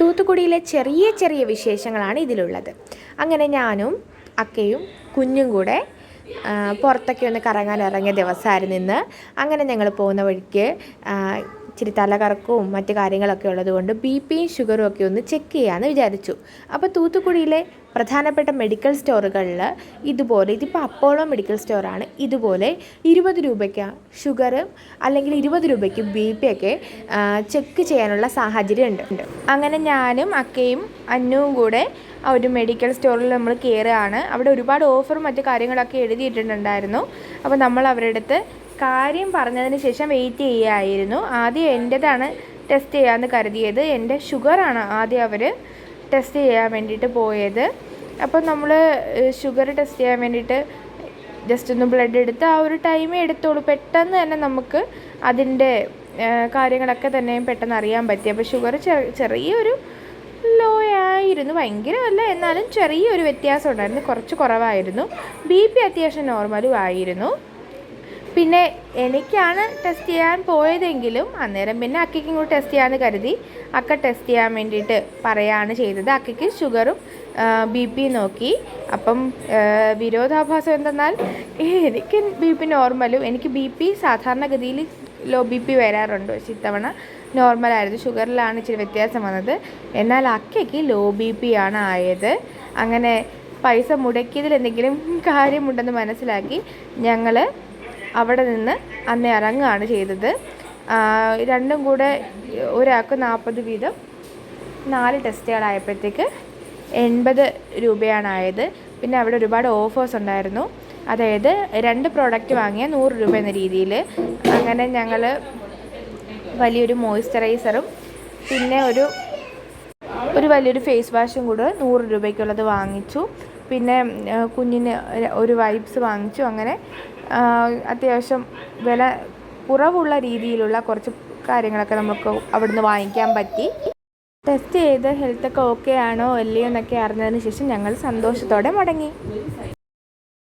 തൂത്തുക്കുടിയിലെ ചെറിയ ചെറിയ വിശേഷങ്ങളാണ് ഇതിലുള്ളത്. അങ്ങനെ ഞാനും അക്കയും കുഞ്ഞും കൂടെ പുറത്തൊക്കെ ഒന്ന് കറങ്ങാൻ ഇറങ്ങിയ ദിവസമായിരുന്നു ഇന്ന്. അങ്ങനെ ഞങ്ങൾ പോകുന്ന വഴിക്ക് ഇച്ചിരി തലകറക്കവും മറ്റു കാര്യങ്ങളൊക്കെ ഉള്ളതുകൊണ്ട് ബി പിയും ഷുഗറും ഒക്കെ ഒന്ന് ചെക്ക് ചെയ്യാമെന്ന് വിചാരിച്ചു. അപ്പോൾ തൂത്തുക്കുടിയിലെ പ്രധാനപ്പെട്ട മെഡിക്കൽ സ്റ്റോറുകളിൽ ഇതുപോലെ ഇതിപ്പോൾ അപ്പോളോ മെഡിക്കൽ സ്റ്റോറാണ് ഇതുപോലെ ഇരുപത് രൂപയ്ക്ക് ഷുഗർ അല്ലെങ്കിൽ ഇരുപത് രൂപയ്ക്ക് ബി പി ഒക്കെ ചെക്ക് ചെയ്യാനുള്ള സാഹചര്യം ഉണ്ട്. അങ്ങനെ ഞാനും അക്കയും അന്നുവും കൂടെ ഒരു മെഡിക്കൽ സ്റ്റോറിൽ നമ്മൾ കയറുകയാണ് അവിടെ ഒരുപാട് ഓഫറും മറ്റു കാര്യങ്ങളൊക്കെ എഴുതിയിട്ടുണ്ടായിരുന്നു. അപ്പോൾ നമ്മൾ അവരുടെ അടുത്ത് കാര്യം പറഞ്ഞതിന് ശേഷം വെയിറ്റ് ചെയ്യുകയായിരുന്നു ആദ്യം എന്റെതാണ് ടെസ്റ്റ് ചെയ്യാമെന്ന് കരുതിയത്. എന്റെ ഷുഗറാണ് ആദ്യം അവർ ടെസ്റ്റ് ചെയ്യാൻ വേണ്ടിയിട്ട് പോയത്. അപ്പോൾ നമ്മൾ ഷുഗർ ടെസ്റ്റ് ചെയ്യാൻ വേണ്ടിയിട്ട് ജസ്റ്റ് ഒന്ന് ബ്ലഡ് എടുത്ത് ആ ഒരു ടൈമേ എടുത്തോളൂ. പെട്ടെന്ന് തന്നെ നമുക്ക് അതിന്റെ കാര്യങ്ങളൊക്കെ തന്നെ പെട്ടെന്ന് അറിയാൻ പറ്റി. അപ്പോൾ ഷുഗർ ചെറിയൊരു ലോ ആയിരുന്നു. ഭയങ്കരമല്ല എന്നാലും ചെറിയൊരു വ്യത്യാസം ഉണ്ടായിരുന്നു. കുറച്ച് കുറവായിരുന്നു. ബി പി അത്യാവശ്യം നോർമലും ആയിരുന്നു. പിന്നെ എനിക്കാണ് ടെസ്റ്റ് ചെയ്യാൻ പോയതെങ്കിലും അന്നേരം പിന്നെ അക്കയ്ക്കും കൂടി ടെസ്റ്റ് ചെയ്യാമെന്ന് കരുതി. അക്ക ടെസ്റ്റ് ചെയ്യാൻ വേണ്ടിയിട്ട് പറയാണ് ചെയ്തത്. അക്കയ്ക്ക് ഷുഗറും ബി പി നോക്കി. അപ്പം വിരോധാഭാസം എന്തെന്നാൽ എനിക്ക് ബി പി നോർമലും എനിക്ക് ബി പി സാധാരണഗതിയിൽ ലോ ബി പി വരാറുണ്ട്. പക്ഷേ ഇത്തവണ നോർമലായിരുന്നു ഷുഗറിലാണ് ഇച്ചിരി വ്യത്യാസം വന്നത്. എന്നാൽ അക്കയ്ക്ക് ലോ ബി പി ആണ് ആയത്. അങ്ങനെ പൈസ മുടക്കിയതിൽ എന്തെങ്കിലും കാര്യമുണ്ടെന്ന് മനസ്സിലാക്കി ഞങ്ങൾ അവിടെ നിന്ന് അന്ന് ഇറങ്ങുകയാണ് ചെയ്തത്. രണ്ടും കൂടെ ഒരാൾക്ക് നാൽപ്പത് വീതം നാല് ടെസ്റ്റുകളായപ്പോഴത്തേക്ക് എൺപത് രൂപയാണായത്. പിന്നെ അവിടെ ഒരുപാട് ഓഫേഴ്സ് ഉണ്ടായിരുന്നു. അതായത് രണ്ട് പ്രോഡക്റ്റ് വാങ്ങിയാൽ നൂറ് രൂപ എന്ന രീതിയിൽ. അങ്ങനെ ഞങ്ങൾ വലിയൊരു മോയ്സ്ചറൈസറും പിന്നെ ഒരു ഒരു വലിയൊരു ഫേസ് വാഷും കൂടെ നൂറ് രൂപയ്ക്കുള്ളത് വാങ്ങിച്ചു. പിന്നെ കുഞ്ഞിന് ഒരു വൈപ്സ് വാങ്ങിച്ചു. അങ്ങനെ അത്യാവശ്യം വില കുറവുള്ള രീതിയിലുള്ള കുറച്ച് കാര്യങ്ങളൊക്കെ നമുക്ക് അവിടുന്ന് വാങ്ങിക്കാൻ പറ്റി. ടെസ്റ്റ് ചെയ്ത് ഹെൽത്തൊക്കെ ഓക്കെ ആണോ അല്ലയോ എന്നൊക്കെ അറിഞ്ഞതിന് ശേഷം ഞങ്ങൾ സന്തോഷത്തോടെ മടങ്ങി.